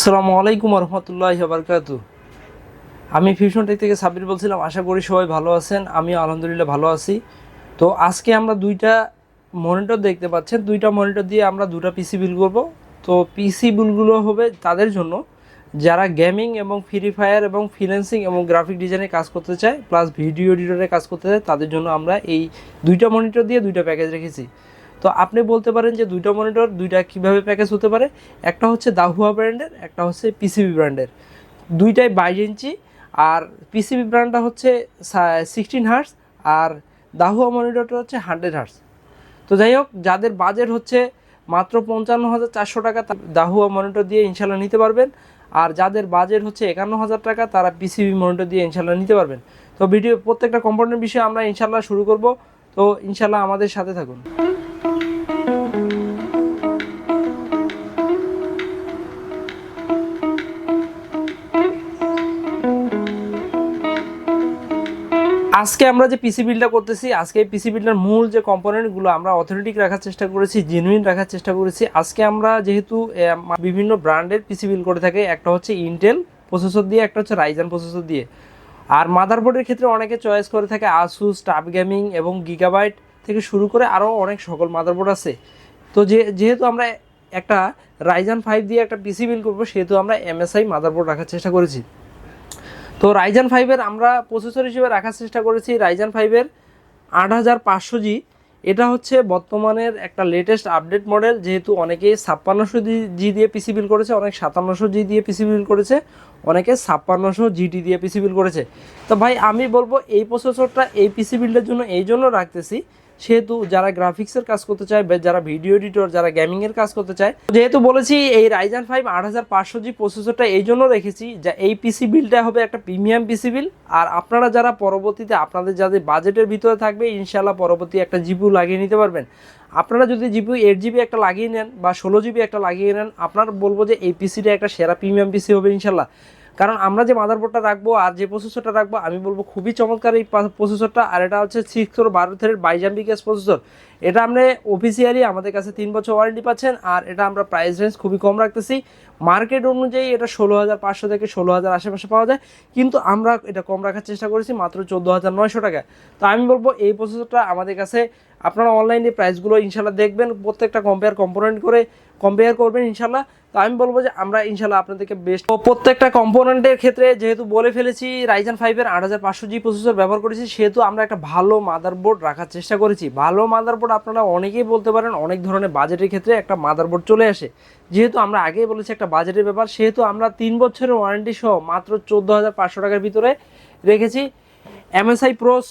আসসালামু আলাইকুম রহমতুল্লাহ বারকাত আমি ফিউশন টেক থেকে সাবির বলছিলাম, আশা করি সবাই ভালো আছেন আমি আলহামদুলিল্লাহ ভালো আছি। তো আজকে আমরা দুইটা মনিটর দেখতে পাচ্ছেন, দুইটা মনিটর দিয়ে আমরা দুটা পিসি বিল করব। তো পিসি বিলগুলো হবে তাদের জন্য, যারা গেমিং এবং ফ্রি ফায়ার এবং ফিন্যান্সিং এবং গ্রাফিক ডিজাইনে কাজ করতে চায় প্লাস ভিডিও এডিটরে কাজ করতে চায়, তাদের জন্য আমরা এই দুইটা মনিটর দিয়ে দুইটা প্যাকেজ রেখেছি। তো আপনি বলতে পারেন যে দুইটা মনিটর দুইটা কীভাবে প্যাকেজ হতে পারে? একটা হচ্ছে দাহুয়া ব্র্যান্ডের একটা হচ্ছে পিসিবি ব্র্যান্ডের দুইটাই বাইশ ইঞ্চি, আর পিসিবি ব্র্যান্ডটা হচ্ছে সিক্সটিন হার্স আর দাহুয়া মনিটরটা হচ্ছে হান্ড্রেড হার্স তো যাই হোক, যাদের বাজেট হচ্ছে মাত্র পঞ্চান্ন হাজার চারশো টাকা দাহুয়া মনিটর দিয়ে ইনশাল্লাহ নিতে পারবেন। আর যাদের বাজেট হচ্ছে একান্ন হাজার টাকা, তারা পিসিবি মনিটর দিয়ে ইনশাল্লাহ নিতে পারবেন। তো ভিডিও প্রত্যেকটা কম্পোনেন্ট বিষয়ে আমরা ইনশাল্লাহ শুরু করব। তো ইনশাল্লাহ আমাদের সাথে থাকুন। আজকে আমরা যে পিসি বিলটা করতেছি, আজকে এই পিসি বিলটার মূল যে কম্পোনেন্টগুলো আমরা অথেন্টিক রাখার চেষ্টা করেছি জেনুইন রাখার চেষ্টা করেছি, আজকে আমরা যেহেতু বিভিন্ন ব্র্যান্ডের পিসি বিল করে থাকি, একটা হচ্ছে ইন্টেল প্রসেসর দিয়ে, একটা হচ্ছে রাইজান প্রসেসর দিয়ে। আর মাদারবোর্ডের ক্ষেত্রে অনেকে চয়েস করে থাকে আসুস টাপ গেমিং এবং গিগাবাইট থেকে শুরু করে আরও অনেক সকল মাদারবোর্ড আছে। তো যে, যেহেতু আমরা একটা রাইজান ফাইভ দিয়ে একটা পিসি বিল করব, সেহেতু আমরা এমএসআই মাদারবোর্ড রাখার চেষ্টা করেছি। তো রাইজান ফাইভের আমরা প্রসেসর হিসেবে রাখার চেষ্টা করেছি রাইজান ফাইভের আট হাজার পাঁচশো জি। এটা হচ্ছে বর্তমানের একটা লেটেস্ট আপডেট মডেল যেহেতু অনেকে ছাপ্পান্নশো জি জি দিয়ে পিসি বিল করেছে, অনেক সাতান্নশো জি দিয়ে পিসি বিল করেছে, অনেকে ছাপ্পান্নশো জিটি দিয়ে পিসি বিল করেছে। তো ভাই, আমি বলব এই প্রসেসরটা এই পিসি বিল্ডের জন্য এই জন্য রাখতেছি সেহেতু যারা গ্রাফিক্সের কাজ করতে চায় বা যারা ভিডিও এডিটর যারা গেমিংয়ের কাজ করতে চায়, যেহেতু বলেছি এই রাইজান ফাইভ আট হাজার পাঁচশো জি প্রসেসরটা এই জন্য রেখেছি যে এই পিসি বিলটা হবে একটা প্রিমিয়াম পিসি বিল আর আপনারা যারা পরবর্তীতে আপনাদের যাদের বাজেটের ভিতরে থাকবে ইনশাল্লাহ পরবর্তী একটা জিপু লাগিয়ে নিতে পারবেন। আপনারা যদি জিপু এইট জিবি একটা লাগিয়ে নেন বা ষোলো জিবি একটা লাগিয়ে নেন, আপনার বলব যে এই পিসিটা একটা সেরা প্রিমিয়াম পিসি হবে ইনশাল্লাহ কারণ আমরা যে মাদারবোর্ডটা রাখব আর যে প্রসেসরটা রাখব, আমি বলব খুবই চমৎকার এই প্রসেসরটা আর এটা হচ্ছে সিক্স ফোর বারো থ্রেড বাইজাম্বিক গ্যাস প্রসেসর এটা আমরা অফিসিয়ালি আমাদের কাছে তিন বছর ওয়ারেন্টি পাচ্ছেন, আর এটা আমরা প্রাইস রেঞ্জ খুবই কম রাখতেছি। মার্কেট অনুযায়ী এটা ষোলো হাজার পাঁচশো থেকে ষোলো হাজার আশেপাশে পাওয়া যায়। কিন্তু আমরা এটা কম রাখার চেষ্টা করেছি, মাত্র চোদ্দ হাজার নয়শো টাকা। তো আমি বলব, এই প্রসেসরটা আমাদের কাছে, আপনারা অনলাইনে প্রাইসগুলো ইনশাল্লাহ দেখবেন, প্রত্যেকটা কম্পেয়ার কম্পোনেন্ট করে কম্পেয়ার করবেন ইনশাল্লাহ তো আমি বলব যে আমরা ইনশাল্লাহ আপনাদেরকে বেস্ট প্রত্যেকটা কম্পোনেন্টের ক্ষেত্রে যেহেতু বলে ফেলেছি রাইজান ফাইভের আট হাজার পাঁচশো জি প্রসেসর ব্যবহার করেছি, সেহেতু আমরা একটা ভালো মাদারবোর্ড রাখার চেষ্টা করেছি। ভালো মাদারবোর্ড আপনারা অনেকেই বলতে পারেন, অনেক ধরনের বাজেটের ক্ষেত্রে একটা মাদারবোর্ড চলে আসে। যেহেতু আমরা আগেই বলেছি, একটা বাজেটের ব্যাপার, সেহেতু আমরা তিন বছরের ওয়ারেন্টি সহ মাত্র চোদ্দ হাজার পাঁচশো টাকার ভিতরে রেখেছি। এমএসআই প্রোস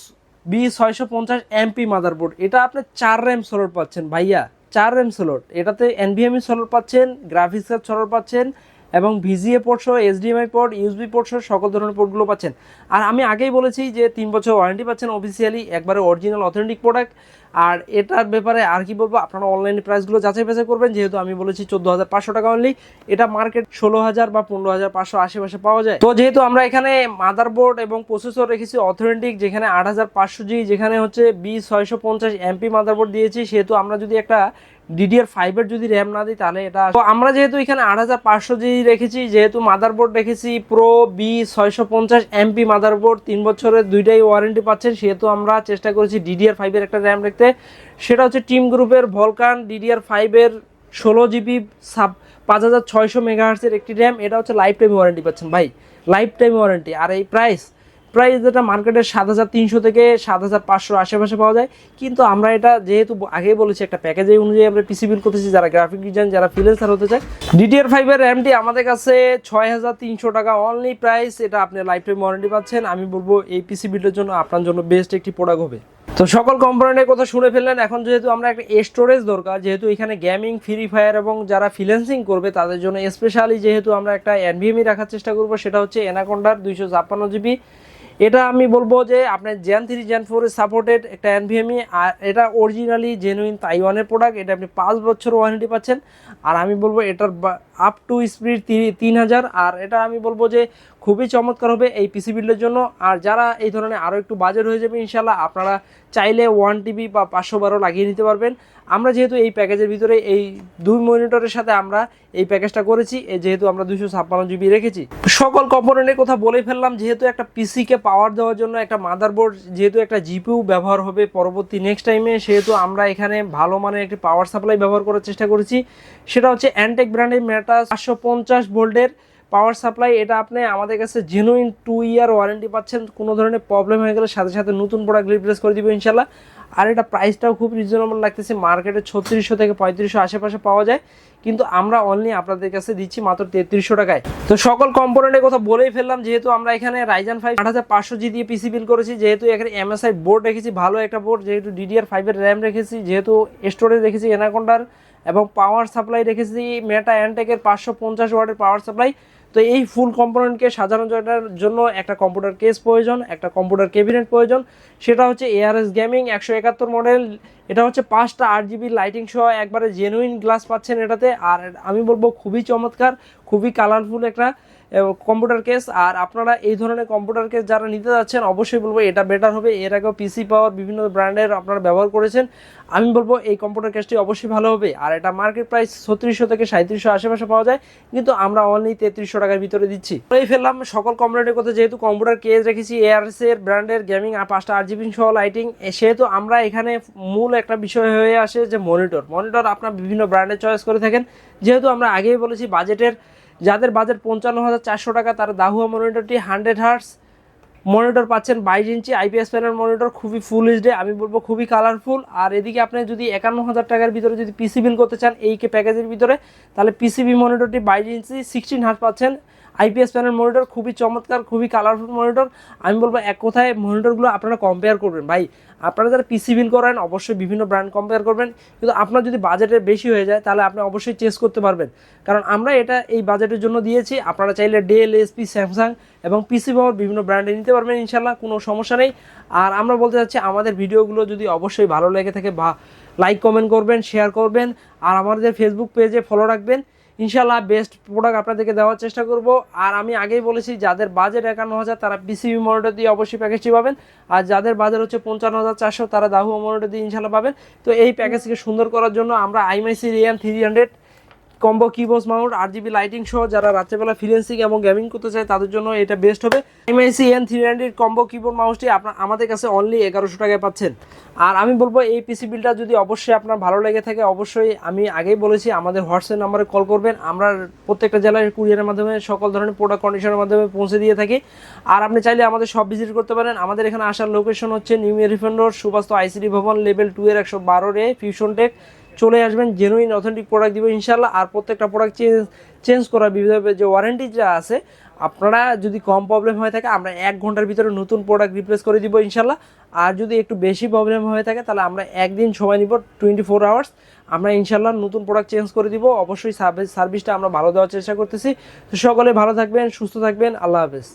বি ছয়শো পঞ্চাশ এমপি মাদারবোর্ড এটা আপনি চার র্যাম সোলর পাচ্ছেন ভাইয়া, চার র্যাম সোলর এটাতে এনভিএমই সোলার পাচ্ছেন গ্রাফিক্স কার্ড সোলর পাচ্ছেন এবং ভিজিএ পোর্ট সহ এইচডিএমআই পোর্ট ইউএসবি পোর্ট সহ সকল ধরনের পোর্টগুলো পাচ্ছেন। আর আমি আগেই বলেছি যে তিন বছর ওয়ারেন্টি পাচ্ছেন অফিসিয়ালি একবারে অরিজিনাল অথেন্টিক প্রোডাক্ট আর এটার ব্যাপারে আর কি বলব, আপনারা অনলাইনে প্রাইসগুলো যাচাই বাছাই করবেন। যেহেতু আমি বলেছি চোদ্দ হাজার পাঁচশো টাকা অনলি এটা মার্কেট ষোলো হাজার বা পনেরো হাজার পাঁচশো আশেপাশে পাওয়া যায়। তো যেহেতু আমরা এখানে মাদারবোর্ড এবং প্রসেসর রেখেছি অথেন্টিক যেখানে আট হাজার পাঁচশো জি, যেখানে হচ্ছে বি ছয়শো পঞ্চাশ এমপি মাদারবোর্ড দিয়েছি, সেহেতু আমরা যদি একটা ডিডিআর ফাইভের যদি র্যাম না দিই, তাহলে এটা তো আমরা যেহেতু এখানে আট হাজার পাঁচশো জি রেখেছি, যেহেতু মাদারবোর্ড রেখেছি প্রো বি ছয়শো পঞ্চাশ এমপি মাদারবোর্ড তিন বছরের দুইটাই ওয়ারেন্টি পাচ্ছেন, সেহেতু আমরা চেষ্টা করেছি ডিডিআর ফাইভের একটা র্যাম রাখতে সেটা হচ্ছে টিম গ্রুপের ভলকান ডিডিআর ফাইভের ষোলো জিবি সাব পাঁচ হাজার ছয়শো মেগাহার্সের একটি র্যাম এটা হচ্ছে লাইফ টাইম ওয়ারেন্টি পাচ্ছেন ভাই লাইফ টাইম ওয়ারেন্টি আর এই প্রাইস প্রাইস যেটা মার্কেটের সাত হাজার তিনশো থেকে সাত হাজার পাঁচশো আশেপাশে পাওয়া যায়। কিন্তু আমরা এটা যেহেতু আগেই বলেছি, একটা প্যাকেজে অনুযায়ী আমরা পিসি বিল করতেছি, যারা গ্রাফিক ডিজাইন যারা ফ্রিল্যান্সার হতে চায়। ডিডিআর ফাইভের র্যামটি আমাদের কাছে ছয় হাজার তিনশো টাকা অনলি প্রাইস এটা আপনি লাইফ টাইম ওয়ারেন্টি পাচ্ছেন। আমি বলব এই পিসি বিলের জন্য আপনার জন্য বেস্ট একটি প্রোডাক্ট হবে। তো সকল কম্পোনেন্টের কথা শুনে ফেললেন। এখন যেহেতু আমরা একটা স্টোরেজ দরকার, যেহেতু এখানে গেমিং ফ্রি ফায়ার এবং যারা ফ্রিল্যান্সিং করবে, তাদের জন্য স্পেশালি যেহেতু আমরা একটা এনভিএমই রাখার চেষ্টা করব, সেটা হচ্ছে এনাকন্ডার দুইশো ছাপ্পান্ন জিবি এটা আমি বলব যে আপনার gen three gen four supported একটা এনভিএমই আর এটা অরিজিনালি জেনুইন তাইওয়ানের প্রোডাক্ট এটা আপনি পাঁচ বছর ওয়ারেন্টি পাচ্ছেন। আর আমি বলব এটার আপ টু স্পিড তিন হাজার, আর এটা আমি বলব যে খুবই চমৎকার হবে এই পিসি বিল্ডের জন্য। আর যারা এই ধরনের আরও একটু বাজেট হয়ে যাবে ইনশাল্লাহ আপনারা চাইলে ওয়ান টিবি বা পাঁচশো বারো লাগিয়ে নিতে পারবেন। আমরা যেহেতু এই প্যাকেজের ভিতরে এই দুই মনিটরের সাথে আমরা এই প্যাকেজটা করেছি যেহেতু আমরা দুশো ছাপ্পান্ন জিবি রেখেছি। সকল কম্পোনেন্টের কথা বলে ফেললাম, যেহেতু একটা পিসিকে পাওয়ার দেওয়ার জন্য একটা মাদারবোর্ড যেহেতু একটা জিপিউ ব্যবহার হবে পরবর্তী নেক্সট টাইমে সেহেতু আমরা এখানে ভালো মানের একটি পাওয়ার সাপ্লাই ব্যবহার করার চেষ্টা করেছি। সেটা হচ্ছে অ্যান্টেক ব্র্যান্ডের মেটা পাঁচশো পঞ্চাশ ভোল্টের পাওয়ার সাপ্লাই, এটা আপনি আমাদের কাছে জেনুইন টু ইয়ার ওয়ারেন্টি পাচ্ছেন, কোনো ধরনের প্রবলেম হয়ে গেলে সাথে সাথে নতুন প্রোডাক্ট রিপ্লেস করে দিবে ইনশাল্লাহ আর এটা প্রাইসটাও খুব রিজনেবল লাগতেছে মার্কেটে ছত্রিশশো থেকে পঁয়ত্রিশশো আশেপাশে পাওয়া যায়, কিন্তু আমরা অনলি আপনাদের কাছে দিচ্ছি মাত্র তেত্রিশশো টাকায়। তো সকল কম্পোনেন্টের কথা বলেই ফেললাম, যেহেতু আমরা এখানে রাইজান ফাইভ আট হাজার পাঁচশো জি দিয়ে পিসি বিল করেছি, যেহেতু এখানে এমএসআই বোর্ড রেখেছি, ভালো একটা বোর্ড যেহেতু ডিডিআর ফাইভের র্যাম রেখেছি, যেহেতু স্টোরেজ রেখেছি এনাকোন্ডার এবং পাওয়ার সাপ্লাই রেখেছি মেটা অ্যান্টেকের পাঁচশো পঞ্চাশ ওয়াটের পাওয়ার সাপ্লাই তো এই ফুল কম্পোনেন্টকে সাজানো যাওয়ার জন্য একটা কম্পিউটার কেস প্রয়োজন, একটা কম্পিউটার ক্যাবিনেট প্রয়োজন। সেটা হচ্ছে এআরএস গেমিং একশো একাত্তর মডেল এটা হচ্ছে পাঁচটা আট জিবি লাইটিং সহ একবারে জেনুইন গ্লাস পাচ্ছেন এটাতে। আর আমি বলব খুবই চমৎকার, খুবই কালারফুল একটা কম্পিউটার কেস আর আপনারা এই ধরনের কম্পিউটার কেস যারা নিতে যাচ্ছেন, অবশ্যই বলব এটা বেটার হবে। এর আগেও পিসি পাওয়ার বিভিন্ন ব্র্যান্ডের আপনারা ব্যবহার করেছেন। আমি বলব এই কম্পিউটার কেসটি অবশ্যই ভালো হবে। আর এটা মার্কেট প্রাইস ছত্রিশশো থেকে সাঁত্রিশশো আশেপাশে পাওয়া যায়। কিন্তু আমরা অনলি তেত্রিশশো টাকার ভিতরে দিচ্ছি। এই ফেললাম, সকল কম্পিউটারের কথা যেহেতু কম্পিউটার কেস রেখেছি এআরএস এর ব্র্যান্ডের গেমিং আর পাঁচটা আর জিবি সহ লাইটিং সেহেতু আমরা এখানে মূল একটা বিষয় হয়ে আসে যে মনিটর মনিটর আপনার বিভিন্ন ব্র্যান্ডের চয়েস করে থাকেন। যেহেতু আমরা আগেই বলেছি বাজেটের যাদের বাজেট পঞ্চান্ন হাজার চারশো টাকা, তার দাহুয়া মনিটরটি হান্ড্রেড হার্টস মনিটর পাচ্ছেন বাইশ ইঞ্চি আইপিএস প্যানেল মনিটর খুবই ফুল এইচডি আমি বলব খুবই কালারফুল আর এদিকে আপনি যদি একান্ন হাজার টাকার ভিতরে যদি পিসি বিল করতে চান, এই প্যাকেজের ভিতরে, তাহলে পিসিবি মনিটরটি বাইশ ইঞ্চি সিক্সটিন হার্স পাচ্ছেন। আইপিএস প্যানেল মনিটর, খুবই চমৎকার, খুবই কালারফুল মনিটর। আমি বলব, এক কথায় মনিটরগুলো আপনারা কম্পেয়ার করবেন। ভাই, আপনারা যারা পিসি বিল করেন, অবশ্যই বিভিন্ন ব্র্যান্ড কম্পেয়ার করবেন। কিন্তু আপনার যদি বাজেটের বেশি হয়ে যায়, তাহলে আপনি অবশ্যই চেঞ্জ করতে পারবেন। কারণ আমরা এটা এই বাজেটের জন্য দিয়েছি। আপনারা চাইলে ডেল এসপি স্যামসাং এবং পিসি পাওয়ার বিভিন্ন ব্র্যান্ডে নিতে পারবেন ইনশাল্লাহ কোনো সমস্যা নেই। আর আমরা বলতে চাচ্ছি, আমাদের ভিডিওগুলো যদি অবশ্যই ভালো লেগে থাকে বা লাইক কমেন্ট করবেন শেয়ার করবেন। আর আমাদের ফেসবুক পেজে ফলো রাখবেন। ইনশাল্লাহ বেস্ট প্রোডাক্ট আপনাদেরকে দেওয়ার চেষ্টা করব। আর আমি আগেই বলেছি, যাদের বাজেট একান্ন হাজার, তারা বিসিবি মনিটর দিয়ে অবশ্যই প্যাকেজটি পাবেন। আর যাদের বাজেট হচ্ছে পঞ্চান্ন হাজার চারশো, তারা দাহু মনিটর দিয়ে ইনশাল্লাহ পাবেন। তো এই প্যাকেজকে সুন্দর করার জন্য আমরা আইমাইসি Riyan three hundred combo keyboard mouse আর জিবি লাইটিং সহ যারা রাত্রেবেলা ফ্রিল্যান্সিং এবং গেমিং করতে চায়, তাদের জন্য এটা বেস্ট হবে। MIC N three hundred combo keyboard মাউসটি আপনার আমাদের কাছে অনলি এগারোশো টাকায় পাচ্ছেন। আর আমি বলব, এই পিসি বিলটা যদি অবশ্যই আপনার ভালো লেগে থাকে, অবশ্যই আমি আগেই বলেছি, আমাদের হোয়াটসঅ্যাপ নাম্বারে কল করবেন। আমরা প্রত্যেকটা জেলায় কুরিয়ারের মাধ্যমে সকল ধরনের প্রোডাক্ট কন্ডিশনের মাধ্যমে পৌঁছে দিয়ে থাকি। আর আপনি চাইলে আমাদের সব ভিজিট করতে পারেন। আমাদের এখানে আসার লোকেশন হচ্ছে new elephant road Subastu ICD ভবন লেভেল টু এর একশো বারো রে ফিউশন টেক চলে আসবেন জেনুইন অথেন্টিক প্রোডাক্ট দিব ইনশাল্লাহ আর প্রত্যেকটা প্রোডাক্ট চেঞ্জ চেঞ্জ করা বিভিন্ন যে ওয়ারেন্টি যা আছে, আপনারা যদি কম প্রবলেম হয়ে থাকে, আমরা এক ঘণ্টার ভিতরে নতুন প্রোডাক্ট রিপ্লেস করে দিব ইনশাল্লাহ আর যদি একটু বেশি প্রবলেম হয়ে থাকে, তাহলে আমরা একদিন সময় নিব টোয়েন্টি ফোর আওয়ার্স আমরা ইনশাল্লাহ নতুন প্রোডাক্ট চেঞ্জ করে দিব। অবশ্যই সার্ভিস সার্ভিসটা আমরা ভালো দেওয়ার চেষ্টা করতেছি। তো সকলে ভালো থাকবেন, সুস্থ থাকবেন। আল্লাহ হাফেজ।